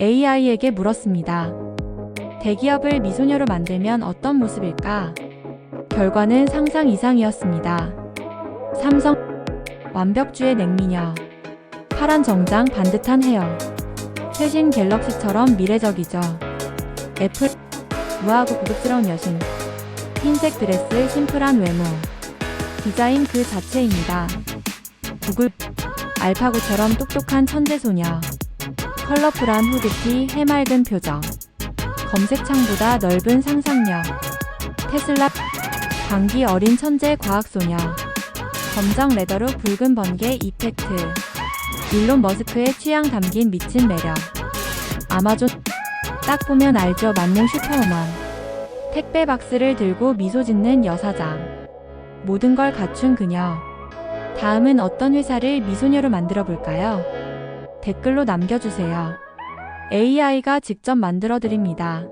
AI에게 물었습니다. 대기업을 미소녀로 만들면 어떤 모습일까? 결과는 상상 이상이었습니다. 삼성 완벽주의 냉미녀 파란 정장 반듯한 헤어 최신 갤럭시처럼 미래적이죠. 애플 우아하고 고급스러운 여신 흰색 드레스 심플한 외모 디자인 그 자체입니다. 구글 알파고처럼 똑똑한 천재 소녀 컬러풀한 후드티 해맑은 표정. 검색창보다 넓은 상상력. 테슬라 방귀 어린 천재 과학소녀. 검정 레더로 붉은 번개 이펙트. 일론 머스크의 취향 담긴 미친 매력. 아마존 딱 보면 알죠 만능 슈퍼우먼. 택배 박스를 들고 미소 짓는 여사장. 모든 걸 갖춘 그녀. 다음은 어떤 회사를 미소녀로 만들어 볼까요? 댓글로 남겨주세요. AI가 직접 만들어 드립니다.